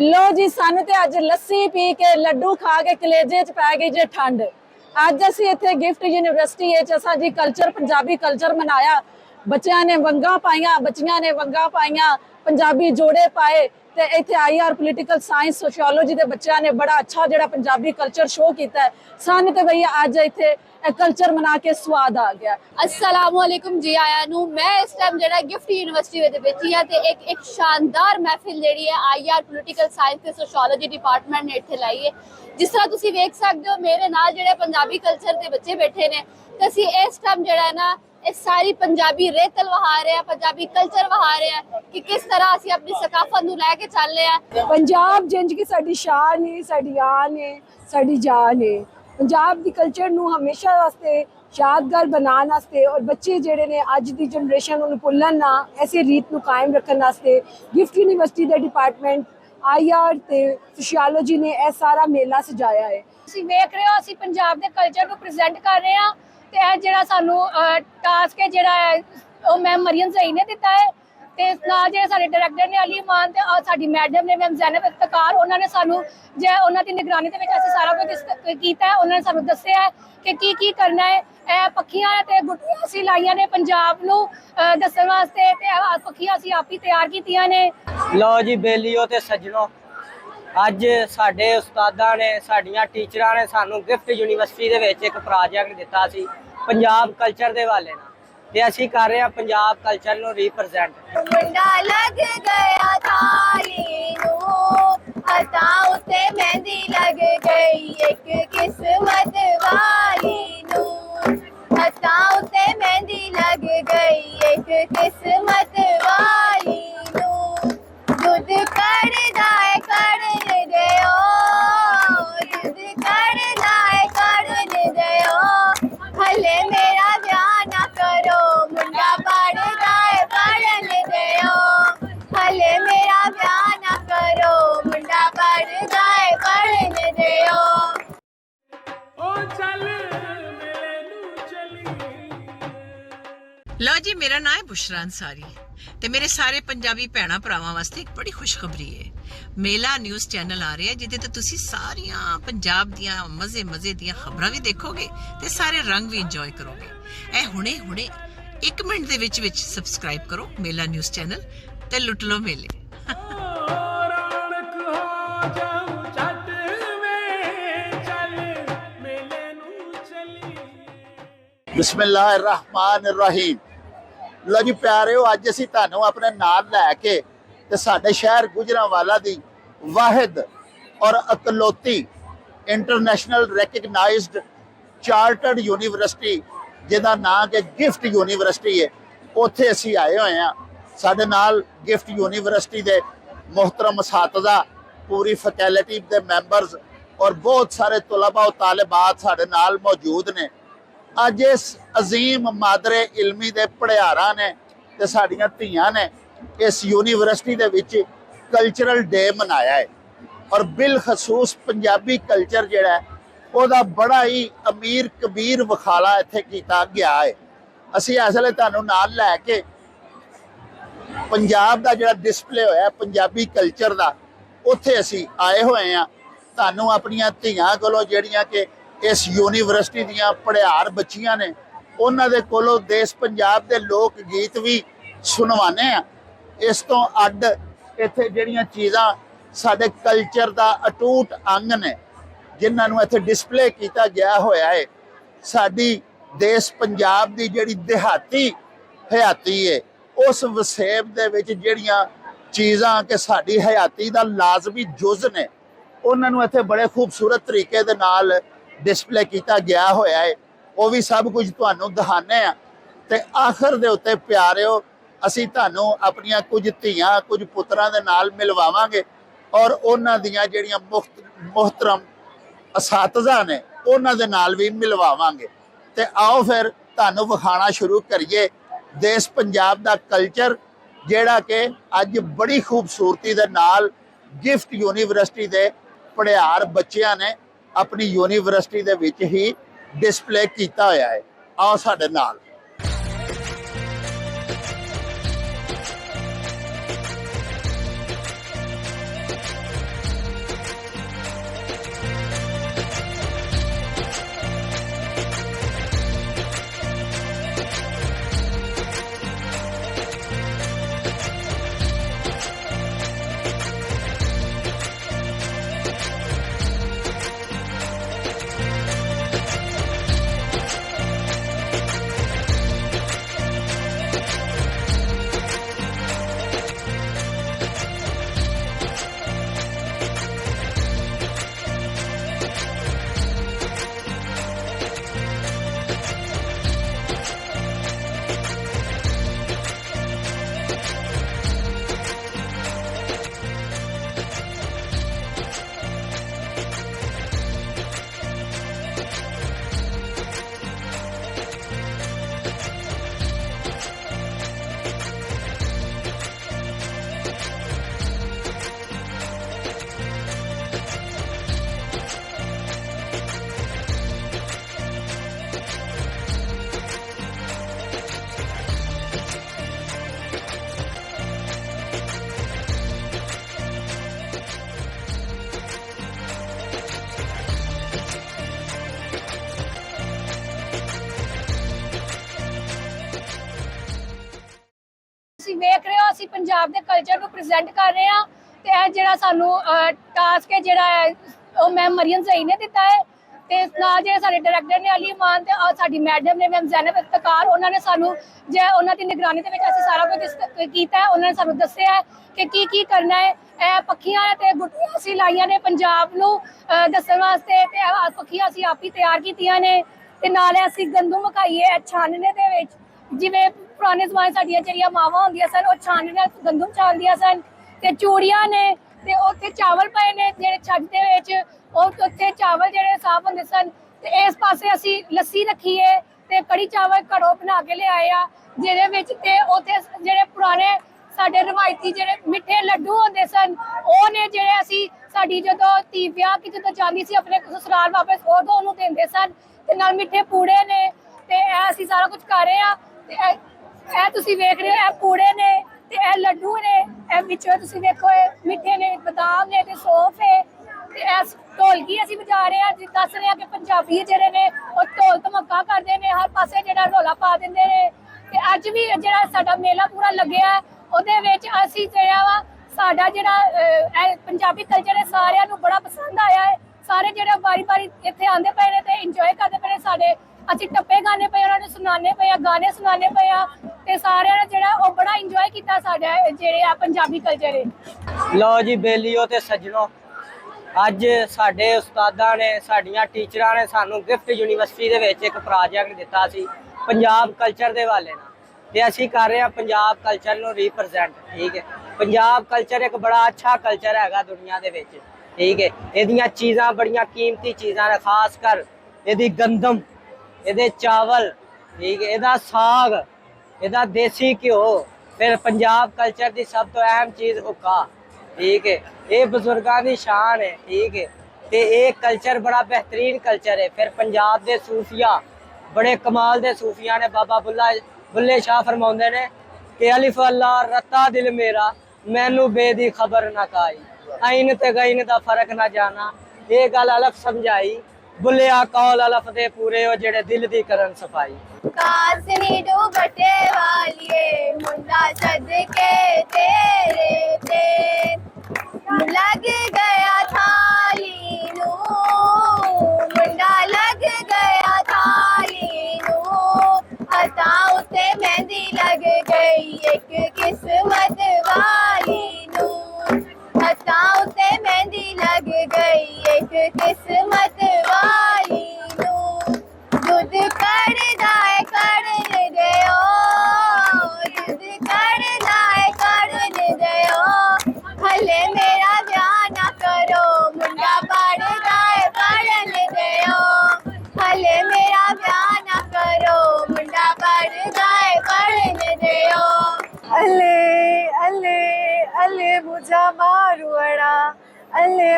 ਲੋ ਜੀ, ਸਾਨੂੰ ਤੇ ਅੱਜ ਲੱਸੀ ਪੀ ਕੇ ਲੱਡੂ ਖਾ ਕੇ ਕਲੇਜੇ ਚ ਪੈ ਗਈ ਜੇ ਠੰਡ। ਅੱਜ ਅਸੀਂ ਇੱਥੇ ਗਿਫਟ ਯੂਨੀਵਰਸਿਟੀ ਵਿੱਚ ਅਸਾਂ ਜੀ ਕਲਚਰ ਪੰਜਾਬੀ ਕਲਚਰ ਮਨਾਇਆ। ਬੱਚਿਆਂ ਨੇ ਵੰਗਾਂ ਪਾਈਆਂ, ਬੱਚੀਆਂ ਨੇ ਵੰਗਾਂ ਪਾਈਆਂ, ਪੰਜਾਬੀ ਜੋੜੇ ਪਾਏ ਤੇ ਇੱਥੇ ਆਈਆਰ ਪੋਲੀਟੀਕਲ ਸਾਇੰਸ ਸੋਸ਼ੀਓਲੋਜੀ ਦੇ ਬੱਚਿਆਂ ਨੇ ਬੜਾ ਅੱਛਾ ਜਿਹੜਾ ਪੰਜਾਬੀ ਕਲਚਰ ਸ਼ੋਅ ਕੀਤਾ ਹੈ। ਸਾਨੂੰ ਤੇ ਭਈ ਅੱਜ ਇੱਥੇ ਇਹ ਕਲਚਰ ਮਨਾ ਕੇ ਸਵਾਦ ਆ ਗਿਆ। ਅਸਲਾਮੁਅਲੈਕੁਮ ਜੀ ਆਇਆਂ ਨੂੰ। ਮੈਂ ਇਸ ਟਾਈਮ ਜਿਹੜਾ ਗਿਫਟ ਯੂਨੀਵਰਸਿਟੀ ਵਿੱਚ ਬੈਠੀ ਆ ਤੇ ਇੱਕ ਇੱਕ ਸ਼ਾਨਦਾਰ ਮਹਿਫਿਲ ਜਿਹੜੀ ਹੈ ਆਈਆਰ ਪੋਲੀਟੀਕਲ ਸਾਇੰਸ ਤੇ ਸੋਸ਼ੀਓਲੋਜੀ ਡਿਪਾਰਟਮੈਂਟ ਨੇ ਇੱਥੇ ਲਾਈ ਹੈ। ਜਿਸ ਤਰ੍ਹਾਂ ਤੁਸੀਂ ਵੇਖ ਸਕਦੇ ਹੋ, ਮੇਰੇ ਨਾਲ ਜਿਹੜੇ ਪੰਜਾਬੀ ਕਲਚਰ ਦੇ ਬੱਚੇ ਬੈਠੇ ਨੇ, ਤੇ ਅਸੀਂ ਇਸ ਟਾਈਮ ਜਿਹੜਾ ਹੈ ਨਾ ਇਹ ਸਾਰੀ ਪੰਜਾਬੀ ਰੇਤਲ ਵਹਾ ਰਹੇ ਪੰਜਾਬੀ ਕਲਚਰ ਵਹਾ ਰਹੇ ਕਿ ਕਿਸ ਤਰ੍ਹਾਂ ਅਸੀਂ ਆਪਣੀ ਸਕਾਫਤ ਨੂੰ ਲੈ ਕੇ ਚੱਲ ਆ। ਪੰਜਾਬ ਜਿੰਜ ਕਿ ਸਾਡੀ ਸ਼ਾਨ ਹੈ ਸਾਡੀ ਆਨ ਹੈ ਸਾਡੀ ਜਾਨ ਹੈ ਪੰਜਾਬ ਦੀ ਕਲਚਰ ਨੂੰ ਹਮੇਸ਼ਾ ਵਾਸਤੇ ਯਾਦਗਾਰ ਬਣਾਉਣ ਵਾਸਤੇ ਔਰ ਬੱਚੇ ਜਿਹੜੇ ਨੇ ਅੱਜ ਦੀ ਜਨਰੇਸ਼ਨ ਨੂੰ ਭੁੱਲਣ ਨਾ ਐਸੇ ਰੀਤ ਨੂੰ ਕਾਇਮ ਰੱਖਣ ਵਾਸਤੇ ਗਿਫਟ ਯੂਨੀਵਰਸਿਟੀ ਦੇ ਡਿਪਾਰਟਮੈਂਟ ਆਈਆਰ ਤੇ ਸੋਸ਼ੀਓਲੋਜੀ ਨੇ ਇਹ ਸਾਰਾ ਮੇਲਾ ਸਜਾਇਆ ਹੈ ਤੁਸੀਂ ਵੇਖ ਰਹੇ ਹੋ ਅਸੀਂ ਪੰਜਾਬ ਦੇ ਕਲਚਰ ਨੂੰ ਪ੍ਰੈਜ਼ੈਂਟ ਕਰ ਰਹੇ ਹਾਂ। ਤੇ ਇਹ ਜਿਹੜਾ ਸਾਨੂੰ ਟਾਸਕ ਹੈ ਜਿਹੜਾ ਹੈ, ਉਹ ਮੈਮ ਮਰੀਮ ਜ਼ਈ ਨੇ ਦਿੱਤਾ ਹੈ। ਤੇ ਨਾਲ ਜਿਹੜੇ ਸਾਡੇ ਡਾਇਰੈਕਟਰ ਨੇ ਅਲੀ ਮਾਨ ਤੇ ਸਾਡੀ ਮੈਡਮ ਨੇ ਮੈਮ ਜ਼ੈਨਬ ਇਫਤਕਾਰ ਉਹਨਾਂ ਨੇ ਸਾਨੂੰ ਜੇ ਉਹਨਾਂ ਦੀ ਨਿਗਰਾਨੀ ਦੇ ਵਿੱਚ ਅਸੀਂ ਸਾਰਾ ਕੁਝ ਕੀਤਾ ਉਹਨਾਂ ਨੇ ਸਾਨੂੰ ਦੱਸਿਆ ਕਿ ਕੀ ਕੀ ਕਰਨਾ ਹੈ। ਇਹ ਪੱਖੀਆਂ ਤੇ ਗੁੱਟੀਆਂ ਅਸੀਂ ਲਾਈਆਂ ਨੇ ਪੰਜਾਬ ਨੂੰ ਦੱਸਣ ਵਾਸਤੇ ਤੇ ਪੱਖੀਆਂ ਅਸੀਂ ਆਪ ਹੀ ਤਿਆਰ ਕੀਤੀਆਂ ਨੇ। ਲਓ ਜੀ ਬੇਲੀਓ ਤੇ ਸੱਜਣੋ ਅੱਜ ਸਾਡੇ ਉਸਤਾਦਾਂ ਨੇ, ਸਾਡੀਆਂ ਟੀਚਰਾਂ ਨੇ ਸਾਨੂੰ ਗਿਫਟ ਯੂਨੀਵਰਸਿਟੀ ਦੇ ਵਿੱਚ ਇੱਕ ਪ੍ਰੋਜੈਕਟ ਦਿੱਤਾ ਸੀ, ਪੰਜਾਬ ਕਲਚਰ ਦੇ ਵਾਲੇ ਨਾਲ। ਤੇ ਅਸੀਂ ਕਰ ਰਹੇ ਹਾਂ ਪੰਜਾਬ ਕਲਚਰ ਨੂੰ ਰਿਪਰੈਜ਼ੈਂਟ ਮੁੰਡਾ ਲੱਗ ਗਿਆ ਥਾਲੀ ਨੂੰ ਹਤਾ ਉਤੇ ਮਹਿੰਦੀ ਲੱਗ ਗਈ, ਇੱਕ ਕਿਸਮਤ ਵਾਲੀ ਨੂੰ। ਹਤਾ ਉਤੇ ਮਹਿੰਦੀ ਲੱਗ ਗਈ, ਇੱਕ ਕਿਸਮਤ ਲਓ ਜੀ, ਮੇਰਾ ਨਾਮ ਹੈ ਬੁਸ਼ਰਾ ਅੰਸਾਰੀ ਤੇ ਮੇਰੇ ਸਾਰੇ ਪੰਜਾਬੀ ਭੈਣਾ ਭਰਾਵਾਂ ਵਾਸਤੇ ਇੱਕ ਬੜੀ ਖੁਸ਼ਖਬਰੀ ਹੈ। ਮੇਲਾ ਨਿਊਜ਼ ਚੈਨਲ ਆ ਰਿਹਾ ਜਿਹਦੇ ਤੇ ਤੁਸੀਂ ਸਾਰੀਆਂ ਪੰਜਾਬ ਦੀਆਂ ਮਜ਼ੇ ਮਜ਼ੇ ਦੀਆਂ ਖਬਰਾਂ ਵੀ ਦੇਖੋਗੇ ਤੇ ਸਾਰੇ ਰੰਗ ਵੀ ਇੰਜੋਏ ਕਰੋਗੇ। ਇਹ ਹੁਣੇ ਹੁਣੇ 1 ਮਿੰਟ ਦੇ ਵਿੱਚ ਵਿੱਚ ਸਬਸਕ੍ਰਾਈਬ ਕਰੋ ਮੇਲਾ ਨਿਊਜ਼ ਚੈਨਲ ਤੇ ਲੁੱਟ ਲਓ ਮੇਲੇ। ਰੌਣਕ ਹੋ ਜਾਊ ਛੱਡ ਲੋ ਜੀ ਪਿਆਰਿਓ, ਅੱਜ ਅਸੀਂ ਤੁਹਾਨੂੰ ਆਪਣੇ ਨਾਲ ਲੈ ਕੇ ਤੇ ਸਾਡੇ ਸ਼ਹਿਰ ਗੁਜਰਾਂਵਾਲਾ ਦੀ ਵਾਹਿਦ ਔਰ ਇਕਲੌਤੀ ਇੰਟਰਨੈਸ਼ਨਲ ਰੈਕਗਨਾਈਜ਼ਡ ਚਾਰਟਰਡ ਯੂਨੀਵਰਸਿਟੀ ਜਿਹਦਾ ਨਾਮ ਹੈ ਗਿਫਟ ਯੂਨੀਵਰਸਿਟੀ ਹੈ ਉੱਥੇ ਅਸੀਂ ਆਏ ਹੋਏ ਹਾਂ। ਸਾਡੇ ਨਾਲ ਗਿਫਟ ਯੂਨੀਵਰਸਿਟੀ ਦੇ ਮੁਹਤਰਮ ਅਸਾਤਜ਼ਾ ਪੂਰੀ ਫੈਕਲਟੀ ਦੇ ਮੈਂਬਰਸ ਔਰ ਬਹੁਤ ਸਾਰੇ ਤਲਬਾ ਔਰ ਤਾਲਿਬਾਤ ਸਾਡੇ ਨਾਲ ਮੌਜੂਦ ਨੇ। ਅੱਜ ਇਸ ਅਜ਼ੀਮ ਮਾਦਰੇ ਇਲਮੀ ਦੇ ਪੜਿਆਰਾਂ ਨੇ ਤੇ ਸਾਡੀਆਂ ਧੀਆਂ ਨੇ ਇਸ ਯੂਨੀਵਰਸਿਟੀ ਦੇ ਵਿੱਚ ਕਲਚਰਲ ਡੇ ਮਨਾਇਆ ਹੈ। ਔਰ ਬਿਲ ਖਸੂਸ ਪੰਜਾਬੀ ਕਲਚਰ ਜਿਹੜਾ ਉਹਦਾ ਬੜਾ ਹੀ ਅਮੀਰ ਕਬੀਰ ਵਿਖਾਲਾ ਇੱਥੇ ਕੀਤਾ ਗਿਆ ਹੈ। ਅਸੀਂ ਇਸ ਵੇਲੇ ਤੁਹਾਨੂੰ ਨਾਲ ਲੈ ਕੇ ਪੰਜਾਬ ਦਾ ਜਿਹੜਾ ਡਿਸਪਲੇ ਹੋਇਆ ਪੰਜਾਬੀ ਕਲਚਰ ਦਾ, ਉੱਥੇ ਅਸੀਂ ਆਏ ਹੋਏ ਆ ਤੁਹਾਨੂੰ ਆਪਣੀਆਂ ਧੀਆਂ ਕੋਲੋਂ ਜਿਹੜੀਆਂ ਕਿ ਇਸ ਯੂਨੀਵਰਸਿਟੀ ਦੀਆਂ ਪੜਿਆਰ ਬੱਚੀਆਂ ਨੇ, ਉਹਨਾਂ ਦੇ ਕੋਲੋਂ ਦੇਸ਼ ਪੰਜਾਬ ਦੇ ਲੋਕ ਗੀਤ ਵੀ ਸੁਣਵਾਣੇ ਆ। ਇਸ ਤੋਂ ਅੱਡ ਇੱਥੇ ਜਿਹੜੀਆਂ ਚੀਜ਼ਾਂ ਸਾਡੇ ਕਲਚਰ ਦਾ ਅਟੂਟ ਅੰਗ ਨੇ, ਜਿਨ੍ਹਾਂ ਨੂੰ ਇੱਥੇ ਡਿਸਪਲੇ ਕੀਤਾ ਗਿਆ ਹੋਇਆ ਹੈ ਸਾਡੀ ਦੇਸ਼ ਪੰਜਾਬ ਦੀ ਜਿਹੜੀ ਦਿਹਾਤੀ ਹਯਾਤੀ ਹੈ ਉਸ ਵਸੇਬ ਦੇ ਵਿੱਚ ਜਿਹੜੀਆਂ ਚੀਜ਼ਾਂ ਕਿ ਸਾਡੀ ਹਯਾਤੀ ਦਾ ਲਾਜ਼ਮੀ ਜੁਜ਼ ਨੇ, ਉਹਨਾਂ ਨੂੰ ਇੱਥੇ ਬੜੇ ਖੂਬਸੂਰਤ ਤਰੀਕੇ ਦੇ ਨਾਲ ਡਿਸਪਲੇ ਕੀਤਾ ਗਿਆ ਹੋਇਆ ਹੈ ਉਹ ਵੀ ਸਭ ਕੁਝ ਤੁਹਾਨੂੰ ਦਿਖਾਣੇ ਆ ਤੇ ਆਖਰ ਦੇ ਉੱਤੇ ਪਿਆਰਿਓ, ਅਸੀਂ ਤੁਹਾਨੂੰ ਆਪਣੀਆਂ ਕੁਝ ਧੀਆਂ, ਕੁਝ ਪੁੱਤਰਾਂ ਦੇ ਨਾਲ ਮਿਲਵਾਵਾਂਗੇ ਔਰ ਉਹਨਾਂ ਦੀਆਂ ਜਿਹੜੀਆਂ ਮੁਖਤ, ਮੁਹਤਰਮ ਅਸਾਤਜ਼ਾ ਨੇ, ਉਹਨਾਂ ਦੇ ਨਾਲ ਵੀ ਮਿਲਵਾਵਾਂਗੇ। ਤੇ ਆਓ ਫਿਰ ਤੁਹਾਨੂੰ ਵਿਖਾਣਾ ਸ਼ੁਰੂ ਕਰੀਏ। ਦੇਸ਼ ਪੰਜਾਬ ਦਾ ਕਲਚਰ ਜਿਹੜਾ ਕਿ ਅੱਜ ਬੜੀ ਖੂਬਸੂਰਤੀ ਦੇ ਨਾਲ ਗਿਫਟ ਯੂਨੀਵਰਸਿਟੀ ਦੇ ਪੜਿਆਰ ਬੱਚਿਆਂ ਨੇ ਆਪਣੀ ਯੂਨੀਵਰਸਿਟੀ ਦੇ ਵਿੱਚ ਹੀ ਡਿਸਪਲੇ ਕੀਤਾ ਹੋਇਆ ਹੈ। ਆਓ ਸਾਡੇ ਨਾਲ। ਕਲਚਰ ਨੂੰ ਪ੍ਰੈਜ਼ੈਂਟ ਕਰ ਰਹੇ ਹਾਂ ਤੇ ਇਹ ਜਿਹੜਾ ਸਾਨੂੰ ਟਾਸਕ ਹੈ ਜਿਹੜਾ ਹੈ, ਉਹ ਮੈਮ ਮਰੀਮ ਜ਼ਈ ਨੇ ਦਿੱਤਾ ਹੈ ਤੇ ਨਾਲ ਜਿਹੜੇ ਸਾਡੇ ਡਾਇਰੈਕਟਰ ਨੇ ਅਲੀ ਮਾਨ ਤੇ ਸਾਡੀ ਮੈਡਮ ਨੇ ਮੈਮ ਜ਼ੈਨਬ ਇਫਤਕਾਰ ਉਹਨਾਂ ਨੇ ਸਾਨੂੰ ਜੇ ਉਹਨਾਂ ਦੀ ਨਿਗਰਾਨੀ ਦੇ ਵਿੱਚ ਅਸੀਂ ਸਾਰਾ ਕੁਝ ਕੀਤਾ ਹੈ ਉਹਨਾਂ ਨੇ ਸਾਨੂੰ ਦੱਸਿਆ ਕਿ ਕੀ ਕੀ ਕਰਨਾ ਹੈ ਇਹ ਪੱਖੀਆਂ ਤੇ ਗੁੱਟੀਆਂ ਅਸੀਂ ਲਾਈਆਂ ਨੇ ਪੰਜਾਬ ਨੂੰ ਦੱਸਣ ਵਾਸਤੇ ਤੇ ਪੱਖੀਆਂ ਅਸੀਂ ਆਪ ਹੀ ਤਿਆਰ ਕੀਤੀਆਂ ਨੇ ਤੇ ਨਾਲ ਅਸੀਂ ਗੰਦੂ ਮਕਾਈਏ ਛਾਨਣੇ ਦੇ ਵਿੱਚ ਜਿਵੇਂ ਪੁਰਾਣੇ ਜ਼ਮਾਨੇ ਸਾਡੀਆਂ ਜਿਹੜੀਆਂ ਮਾਵਾਂ ਹੁੰਦੀਆਂ ਸਨ, ਉਹ ਛਾਨਣੇ ਨਾਲ ਗੰਦਮ ਛਾਣਦੀਆਂ ਸਨ ਤੇ ਚੂੜੀਆਂ ਨੇ ਤੇ ਉੱਥੇ ਚਾਵਲ ਪਏ ਨੇ ਜਿਹੜੇ ਛੱਜ ਦੇ ਵਿੱਚ, ਉਹ ਉੱਥੇ ਚਾਵਲ ਜਿਹੜੇ ਸਾਫ਼ ਹੁੰਦੇ ਸਨ ਤੇ ਇਸ ਪਾਸੇ ਅਸੀਂ ਲੱਸੀ ਰੱਖੀ ਹੈ ਤੇ ਕੜੀ ਚਾਵਲ ਘਰੋਂ ਬਣਾ ਕੇ ਲਿਆਏ ਆ, ਜਿਹਦੇ ਵਿੱਚ ਤੇ ਉੱਥੇ ਜਿਹੜੇ ਪੁਰਾਣੇ ਸਾਡੇ ਰਵਾਇਤੀ ਜਿਹੜੇ ਮਿੱਠੇ ਲੱਡੂ ਹੁੰਦੇ ਸਨ, ਉਹ ਨੇ ਜਿਹੜੇ ਅਸੀਂ ਸਾਡੀ ਜਦੋਂ ਧੀ ਵਿਆਹ ਕਿ ਜਦੋਂ ਜਾਂਦੀ ਸੀ ਆਪਣੇ ਸਸੁਰਾਲ ਵਾਪਸ ਉਦੋਂ ਉਹਨੂੰ ਦਿੰਦੇ ਸਨ ਤੇ ਨਾਲ ਮਿੱਠੇ ਪੂੜੇ ਨੇ ਤੇ ਇਹ ਅਸੀਂ ਸਾਰਾ ਕੁਝ ਕਰ ਰਹੇ ਆ ਤੇ ਇਹ ਤੁਸੀਂ ਵੇਖ ਰਹੇ ਹੋ ਇਹ ਪੂੜੇ ਨੇ ਤੇ ਇਹ ਲੱਡੂ ਨੇ। ਇਹ ਵਿੱਚੋਂ ਤੁਸੀਂ ਵੇਖੋ ਇਹ ਮਿੱਠੇ ਨੇ ਬਦਾਮ ਨੇ ਤੇ ਸੌਂਫ ਹੈ। ਤੇ ਇਸ ਢੋਲਕੀ ਅਸੀਂ ਵਜਾ ਰਹੇ ਆ ਜਿ ਦੱਸ ਰਹੇ ਆ ਕਿ ਪੰਜਾਬੀ ਜਿਹੜੇ ਨੇ ਉਹ ਢੋਲ ਧਮਕਾ ਕਰਦੇ ਨੇ ਹਰ ਪਾਸੇ ਜਿਹੜਾ ਰੋਲਾ ਪਾ ਦਿੰਦੇ ਨੇ। ਤੇ ਅੱਜ ਵੀ ਜਿਹੜਾ ਸਾਡਾ ਮੇਲਾ ਪੂਰਾ ਲੱਗਿਆ ਹੈ, ਉਹਦੇ ਵਿੱਚ ਅਸੀਂ ਜਿਹੜਾ ਵਾ ਸਾਡਾ ਜਿਹੜਾ ਅਹ, ਇਹ ਪੰਜਾਬੀ ਕਲਚਰ ਹੈ ਸਾਰਿਆਂ ਨੂੰ ਬੜਾ ਪਸੰਦ ਆਇਆ ਹੈ। ਸਾਰੇ ਜਿਹੜੇ ਵਾਰੀ ਵਾਰੀ ਇੱਥੇ ਆਉਂਦੇ ਪਏ ਨੇ ਤੇ ਇੰਜੋਏ ਕਰਦੇ ਪਏ ਨੇ ਸਾਡੇ ਅਸੀਂ ਟੱਪੇ ਗਾਣੇ ਪਏ, ਉਹਨਾਂ ਨੂੰ ਸੁਣਾਉਂਦੇ ਪਏ ਆ, ਗਾਣੇ ਸੁਣਾਉਂਦੇ ਪਏ ਆ ਤੇ ਸਾਰਿਆਂ ਨੇ ਜਿਹੜਾ ਉਹ ਬੜਾ ਇੰਜੋਏ ਕੀਤਾ ਸਾਡਾ, ਜਿਹੜੇ ਆ ਪੰਜਾਬੀ ਕਲਚਰ ਹੈ ਲਓ ਜੀ ਬੇਲੀਓ ਤੇ ਸੱਜਣੋ, ਅੱਜ ਸਾਡੇ ਉਸਤਾਦਾਂ ਨੇ, ਸਾਡੀਆਂ ਟੀਚਰਾਂ ਨੇ ਸਾਨੂੰ ਗਿਫਟ ਯੂਨੀਵਰਸਿਟੀ ਦੇ ਵਿੱਚ ਇੱਕ ਪ੍ਰੋਜੈਕਟ ਦਿੱਤਾ ਸੀ, ਪੰਜਾਬ ਕਲਚਰ ਦੇ ਵਾਲੇ ਨਾਲ। ਤੇ ਅਸੀਂ ਕਰ ਰਹੇ ਹਾਂ ਪੰਜਾਬ ਕਲਚਰ ਨੂੰ ਰਿਪਰੈਜ਼ੈਂਟ ਠੀਕ ਹੈ? ਪੰਜਾਬ ਕਲਚਰ ਇੱਕ ਬੜਾ ਅੱਛਾ ਕਲਚਰ ਹੈਗਾ ਦੁਨੀਆ ਦੇ ਵਿੱਚ, ਠੀਕ ਹੈ? ਇਹਦੀਆਂ ਚੀਜ਼ਾਂ ਬੜੀਆਂ ਕੀਮਤੀ ਚੀਜ਼ਾਂ ਨੇ, ਖਾਸ ਕਰ ਇਹਦੀ ਗੰਦਮ ਇਹਦੇ ਚਾਵਲ, ਠੀਕ ਇਹਦਾ ਸਾਗ, ਇਹਦਾ ਦੇਸੀ ਘਿਓ, ਫਿਰ ਪੰਜਾਬ ਕਲਚਰ ਦੀ ਸਭ ਤੋਂ ਅਹਿਮ ਚੀਜ਼ ਹੁੱਕਾ ਠੀਕ ਹੈ। ਇਹ ਬਜ਼ੁਰਗਾਂ ਦੀ ਸ਼ਾਨ ਹੈ, ਠੀਕ ਹੈ। ਤੇ ਇਹ ਕਲਚਰ ਬੜਾ ਬਿਹਤਰੀਨ ਕਲਚਰ ਹੈ। ਫਿਰ ਪੰਜਾਬ ਦੇ ਸੂਫੀਆ, ਬੜੇ ਕਮਾਲ ਦੇ ਸੂਫੀਆਂ ਨੇ ਬਾਬਾ ਬੁੱਲਾ, ਬੁੱਲੇ ਸ਼ਾਹ ਫਰਮਾਉਂਦੇ ਨੇ ਕਿ ਅਲਿਫ ਅੱਲਾ, ਰਤਾ ਦਿਲ ਮੇਰਾ, ਮੈਨੂੰ ਬੇਦੀ ਖਬਰ ਨਾ ਕਾਈ ਆਇਨ ਤੇ ਗੈਨ ਦਾ ਫ਼ਰਕ ਨਾ ਜਾਣਾ। ਇਹ ਗੱਲ ਅਲਫ ਸਮਝਾਈ ਬੁੱਲਿਆ ਕੌਲ ਅਲਫ ਦੇ ਪੂਰੇ ਹੋ ਜਿਹੜੇ ਦਿਲ ਦੀ ਕਰਨ ਸਫ਼ਾਈ। ਕਾਸਨੀ ਡੁਬਟੇ ਵਾਲੀਏ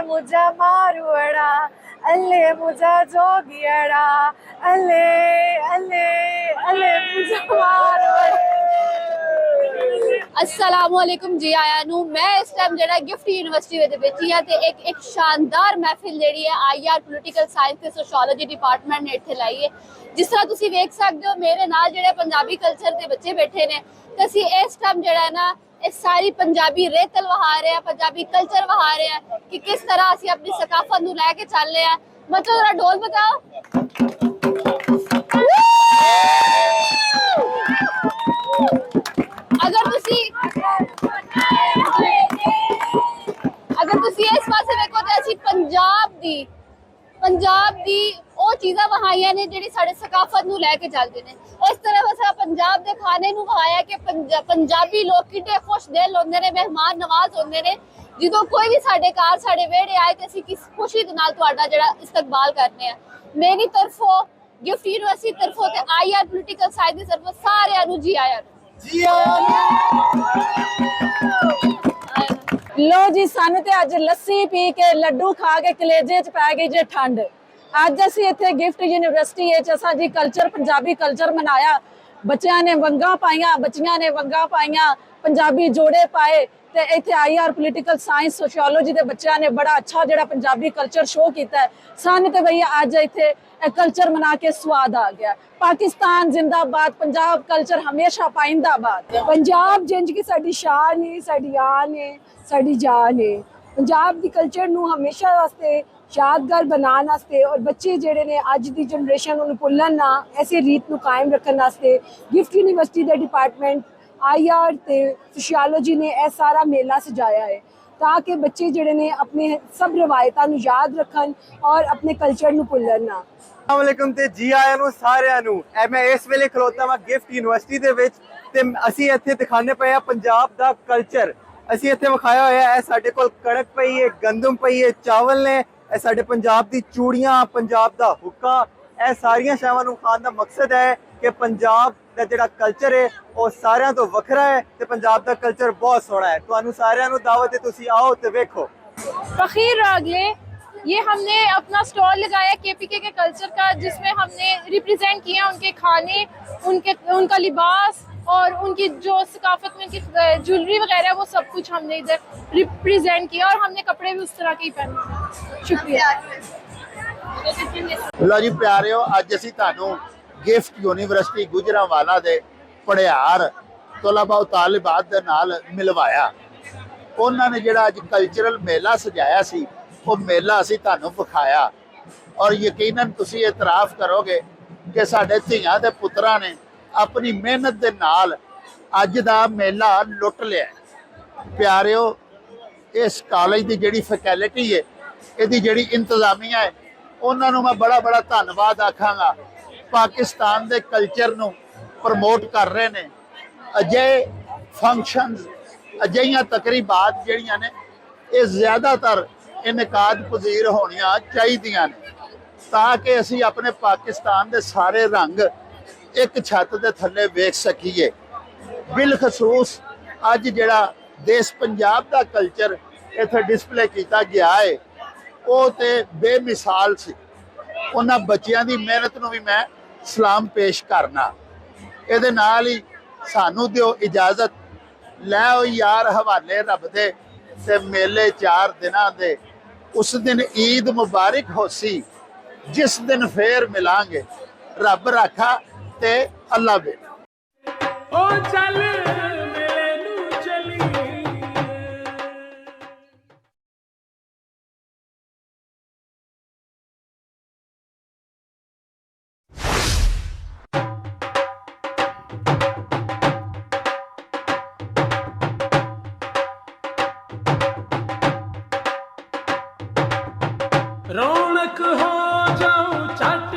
मुझा मारुअड़ा अले मुझा जोगियड़ा अले अले अले मुझा मारुअड़ा ਅਸਲਾਮੁਅਲੈਕੁਮ ਜੀ ਆਇਆਂ ਨੂੰ ਮੈਂ ਇਸ ਟਾਈਮ ਜਿਹੜਾ ਗਿਫਟ ਯੂਨੀਵਰਸਿਟੀ ਦੇ ਵਿੱਚ ਹੀ ਆ ਤੇ ਇੱਕ ਇੱਕ ਸ਼ਾਨਦਾਰ ਮਹਿਫਿਲ ਜਿਹੜੀ ਹੈ ਆਈਆਰ ਪੋਲੀਟੀਕਲ ਸਾਇੰਸ ਤੇ ਸੋਸ਼ੀਓਲੋਜੀ ਡਿਪਾਰਟਮੈਂਟ ਨੇ ਇੱਥੇ ਲਾਈ ਹੈ ਜਿਸ ਤਰ੍ਹਾਂ ਤੁਸੀਂ ਵੇਖ ਸਕਦੇ ਹੋ ਮੇਰੇ ਨਾਲ ਜਿਹੜੇ ਪੰਜਾਬੀ ਕਲਚਰ ਦੇ ਬੱਚੇ ਬੈਠੇ ਨੇ ਤੇ ਅਸੀਂ ਇਸ ਟਾਈਮ ਜਿਹੜਾ ਹੈ ਨਾ ਇਹ ਸਾਰੀ ਪੰਜਾਬੀ ਰੇਤਲ ਵਹਾ ਰਹੇ, ਪੰਜਾਬੀ ਕਲਚਰ ਵਹਾ ਰਹੇ ਕਿ ਕਿਸ ਤਰ੍ਹਾਂ ਅਸੀਂ ਆਪਣੀ ਸਕਾਫਤ ਨੂੰ ਲੈ ਕੇ ਚੱਲ ਰਹੇ ਆ ਮਤਲਬ ਜਰਾ ਢੋਲ ਬਤਾਓ ਅਗਰ ਤੁਸੀਂ ਅਗਰ ਤੁਸੀਂ ਇਸ ਪਾਸੇ ਵੇਖੋ ਤੇ ਅਸੀਂ ਪੰਜਾਬ ਦੀ ਪੰਜਾਬ ਦੀ ਉਹ ਚੀਜ਼ਾਂ ਵਹਾਈਆਂ ਨੇ ਜਿਹੜੀ ਸਾਡੇ ਸਕਾਫਤ ਨੂੰ ਲੈ ਕੇ ਚੱਲਦੇ ਨੇ। ਇਸ ਤਰ੍ਹਾਂ ਵਸਾ ਪੰਜਾਬ ਦੇ ਖਾਣੇ ਨੂੰ ਵਹਾਇਆ ਕਿ ਪੰਜਾਬੀ ਲੋਕ ਕਿਤੇ ਖੁਸ਼ ਦਿਲ ਹੁੰਦੇ ਨੇ, ਮਹਿਮਾਨ ਨਵਾਜ਼ ਹੁੰਦੇ ਨੇ। ਜਦੋਂ ਕੋਈ ਵੀ ਸਾਡੇ ਘਰ, ਸਾਡੇ ਵਿਹੜੇ ਆਏ ਤੇ ਅਸੀਂ ਕਿਸ ਖੁਸ਼ੀ ਦੇ ਨਾਲ ਤੁਹਾਡਾ ਜਿਹੜਾ ਇਸਤਕਬਾਲ ਕਰਨੇ ਆ। ਮੇਰੀ ਤਰਫੋਂ, ਗਿਫਟ ਯੂਨੀਵਰਸਿਟੀ ਤਰਫੋਂ ਤੇ ਆਈਆਰ ਪੋਲੀਟੀਕਲ ਸਾਇੰਸ ਦੀ ਤਰਫੋਂ ਸਾਰਿਆਂ ਨੂੰ। ਜੀ ਆਇਆਂ ਨੂੰ। ਲੋ ਜੀ, ਸਾਨੂੰ ਤੇ ਅੱਜ ਲੱਸੀ ਪੀ ਕੇ ਲੱਡੂ ਖਾ ਕੇ ਕਲੇਜੇ 'ਚ ਪੈ ਗਈ ਜੇ ਠੰਡ। ਅੱਜ ਅਸੀਂ ਇੱਥੇ ਗਿਫਟ ਯੂਨੀਵਰਸਿਟੀ ਵਿੱਚ ਅਸਾਂ ਜੀ ਕਲਚਰ ਪੰਜਾਬੀ ਕਲਚਰ ਮਨਾਇਆ। ਬੱਚਿਆਂ ਨੇ ਵੰਗਾ ਪਾਈਆਂ, ਬੱਚੀਆਂ ਨੇ ਵੰਗਾ ਪਾਈਆਂ, ਪੰਜਾਬੀ ਜੋੜੇ ਪਾਏ। ਤੇ ਇੱਥੇ ਆਈਆਰ ਪੋਲੀਟੀਕਲ ਸਾਇੰਸ ਸੋਸ਼ੀਓਲੋਜੀ ਦੇ ਬੱਚਿਆਂ ਨੇ ਬੜਾ ਅੱਛਾ ਜਿਹੜਾ ਪੰਜਾਬੀ ਕਲਚਰ ਸ਼ੋਅ ਕੀਤਾ ਸਾਨੂੰ ਤੇ ਭਈਆ ਅੱਜ ਇੱਥੇ ਕਲਚਰ ਮਨਾ ਕੇ ਸਵਾਦ ਆ ਗਿਆ। ਪਾਕਿਸਤਾਨ ਜ਼ਿੰਦਾਬਾਦ, ਪੰਜਾਬ ਕਲਚਰ ਹਮੇਸ਼ਾ ਪਾਇੰਦਾਬਾਦ। ਪੰਜਾਬ ਜਿੰਜ ਕਿ ਸਾਡੀ ਸ਼ਾਨ ਹੈ ਸਾਡੀ ਆਨ ਹੈ ਸਾਡੀ ਜਾਨ ਹੈ ਪੰਜਾਬ ਦੀ ਕਲਚਰ ਨੂੰ ਹਮੇਸ਼ਾ ਵਾਸਤੇ ਯਾਦਗਾਰ ਬਣਾਉਣ ਵਾਸਤੇ ਔਰ ਬੱਚੇ ਜਿਹੜੇ ਨੇ ਅੱਜ ਦੀ ਜਨਰੇਸ਼ਨ ਨੂੰ ਭੁੱਲਣ ਨਾ, ਐਸੇ ਰੀਤ ਨੂੰ ਕਾਇਮ ਰੱਖਣ ਵਾਸਤੇ ਗਿਫਟ ਯੂਨੀਵਰਸਿਟੀ ਦੇ ਡਿਪਾਰਟਮੈਂਟ ਆਈਆਰ ਤੇ ਸੋਸ਼ੀਓਲੋਜੀ ਨੇ ਇਹ ਸਾਰਾ ਮੇਲਾ ਸਜਾਇਆ ਹੈ ਤਾਂ ਕਿ ਬੱਚੇ ਜਿਹੜੇ ਨੇ ਆਪਣੇ ਸਭ ਰਵਾਇਤਾਂ ਨੂੰ ਯਾਦ ਰੱਖਣ ਔਰ ਆਪਣੇ ਕਲਚਰ ਨੂੰ ਭੁੱਲਣ ਨਾ। ਅਸਲਾਮੁਅਲੈਕਮ ਤੇ ਜੀ ਆਇਆਂ ਨੂੰ, ਸਾਰਿਆਂ ਨੂੰ। ਮੈਂ ਇਸ ਵੇਲੇ ਖਲੋਤਾ ਹਾਂ ਗਿਫਟ ਯੂਨੀਵਰਸਿਟੀ ਦੇ ਵਿੱਚ ਤੇ ਅਸੀਂ ਇੱਥੇ ਦਿਖਾਣੇ ਪਏ ਆ ਪੰਜਾਬ ਦਾ ਕਲਚਰ ਅਸੀਂ ਇੱਥੇ ਵਿਖਾਇਆ ਹੋਇਆ ਹੈ ਸਾਡੇ ਕੋਲ ਕਣਕ ਪਈ ਹੈ, ਗੰਦਮ ਪਈ ਹੈ, ਚਾਵਲ ਨੇ, ਇਹ ਸਾਡੇ ਪੰਜਾਬ ਦੀ ਚੂੜੀਆਂ, ਪੰਜਾਬ ਦਾ ਹੁੱਕਾ। ਇਹ ਸਾਰੀਆਂ ਸ਼ਾਵਾਂ ਨੂੰ ਖਾਣ ਦਾ ਮਕਸਦ ਹੈ ਕਿ ਪੰਜਾਬ ਦਾ ਜਿਹੜਾ ਕਲਚਰ ਹੈ ਉਹ ਸਾਰਿਆਂ ਤੋਂ ਵੱਖਰਾ ਹੈ ਤੇ ਪੰਜਾਬ ਦਾ ਕਲਚਰ ਬਹੁਤ ਸੋਹਣਾ ਹੈ ਤੁਹਾਨੂੰ ਸਾਰਿਆਂ ਨੂੰ ਦਾਵਤ ਹੈ ਤੁਸੀਂ ਆਓ ਤੇ ਵੇਖੋ फकीर रागले ये हमने अपना स्टॉल लगाया केपीके के कल्चर का जिसमें हमने रिप्रेजेंट किया उनके खाने उनके उनका लिबास और उनकी जो सकाफत में उनकी ज्वेलरी वगैरह वो सब कुछ हमने इधर रिप्रेजेंट किया और हमने कपड़े भी उस तरह के ही पहने शुक्रिया ਲੋ ਜੀ ਪਿਆਰਿਓ ਅੱਜ ਅਸੀਂ ਤੁਹਾਨੂੰ ਗਿਫਟ ਯੂਨੀਵਰਸਿਟੀ ਗੁਜਰਾਂਵਾਲਾ ਦੇ ਪੜਿਆਰ ਤਲਬਾ ਤਾਲਿਬਾਤ ਦੇ ਨਾਲ ਮਿਲਵਾਇਆ। ਉਹਨਾਂ ਨੇ ਜਿਹੜਾ ਅੱਜ ਕਲਚਰਲ ਮੇਲਾ ਸਜਾਇਆ ਸੀ, ਉਹ ਮੇਲਾ ਅਸੀਂ ਤੁਹਾਨੂੰ ਵਿਖਾਇਆ। ਔਰ ਯਕੀਨਨ ਤੁਸੀਂ ਇਤਰਾਫ ਕਰੋਗੇ ਕਿ ਸਾਡੇ ਧੀਆਂ ਦੇ ਪੁੱਤਰਾਂ ਨੇ ਆਪਣੀ ਮਿਹਨਤ ਦੇ ਨਾਲ ਅੱਜ ਦਾ ਮੇਲਾ ਲੁੱਟ ਲਿਆ ਪਿਆਰਿਓ, ਇਸ ਕਾਲਜ ਦੀ ਜਿਹੜੀ ਫੈਕਲਟੀ ਹੈ ਇਹਦੀ ਜਿਹੜੀ ਇੰਤਜ਼ਾਮੀਆ ਹੈ ਉਹਨਾਂ ਨੂੰ ਮੈਂ ਬੜਾ ਬੜਾ ਧੰਨਵਾਦ ਆਖਾਂਗਾ ਪਾਕਿਸਤਾਨ ਦੇ ਕਲਚਰ ਨੂੰ ਪ੍ਰਮੋਟ ਕਰ ਰਹੇ ਨੇ। ਅਜੇ ਫੰਕਸ਼ਨਸ ਅਜਿਹੀਆਂ ਤਕਰੀਬਾਤ ਜਿਹੜੀਆਂ ਨੇ, ਇਹ ਜ਼ਿਆਦਾਤਰ ਇਨਕਾਦ ਪਜ਼ੀਰ ਹੋਣੀਆਂ ਚਾਹੀਦੀਆਂ ਨੇ। ਤਾਂ ਕਿ ਅਸੀਂ ਆਪਣੇ ਪਾਕਿਸਤਾਨ ਦੇ ਸਾਰੇ ਰੰਗ ਇੱਕ ਛੱਤ ਦੇ ਥੱਲੇ ਵੇਖ ਸਕੀਏ। ਬਿਲਖਸੂਸ ਅੱਜ ਜਿਹੜਾ ਦੇਸ਼ ਪੰਜਾਬ ਦਾ ਕਲਚਰ ਇੱਥੇ ਡਿਸਪਲੇ ਕੀਤਾ ਗਿਆ ਹੈ ਉਹ ਤੇ ਬੇਮਿਸਾਲ ਸੀ। ਉਹਨਾਂ ਬੱਚਿਆਂ ਦੀ ਮਿਹਨਤ ਨੂੰ ਵੀ ਮੈਂ ਸਲਾਮ ਪੇਸ਼ ਕਰਨਾ। ਇਹਦੇ ਨਾਲ ਹੀ ਸਾਨੂੰ ਦਿਓ ਇਜਾਜ਼ਤ। ਲੈ ਓ ਯਾਰ ਹਵਾਲੇ ਰੱਬ ਦੇ ਤੇ ਮੇਲੇ ਚਾਰ ਦਿਨਾਂ ਦੇ। ਉਸ ਦਿਨ ਈਦ ਮੁਬਾਰਕ ਹੋਸੀ ਜਿਸ ਦਿਨ ਫੇਰ ਮਿਲਾਂਗੇ। ਰੱਬ ਰਾਖਾ ਤੇ ਅੱਲਾ ਬੇ। ਓ ਚੱਲ। ਰੌਣਕ ਹੋ ਜਾਉ ਛੱਟ